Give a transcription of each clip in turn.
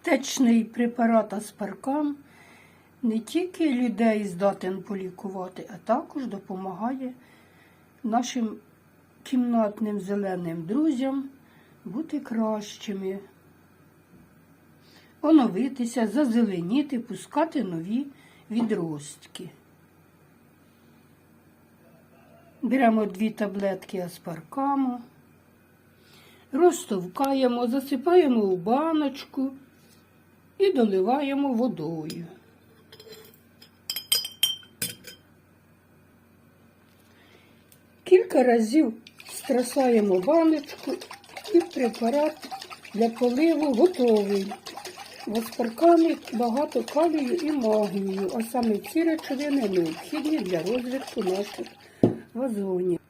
Аптечний препарат аспаркам не тільки людей здатен полікувати, а також допомагає нашим кімнатним зеленим друзям бути кращими, оновитися, зазеленіти, пускати нові відростки. Беремо дві таблетки аспаркаму, розтовкаємо, засипаємо у баночку і доливаємо водою. Кілька разів стрясаємо баночку і препарат для поливу готовий. В аспаркамі багато калію і магнію, а саме ці речовини необхідні для розвитку наших вазонів.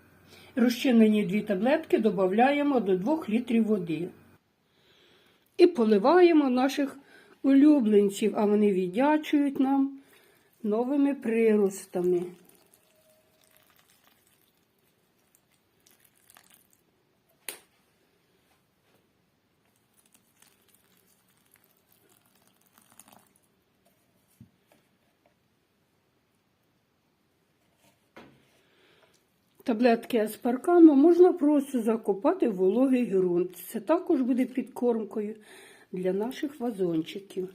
Розчинені дві таблетки додаємо до 2 літрів води. І поливаємо наших улюбленців, а вони віддячують нам новими приростами. Таблетки аспаркану можна просто закопати в вологий ґрунт. Це також буде підкормкою для наших вазончиків.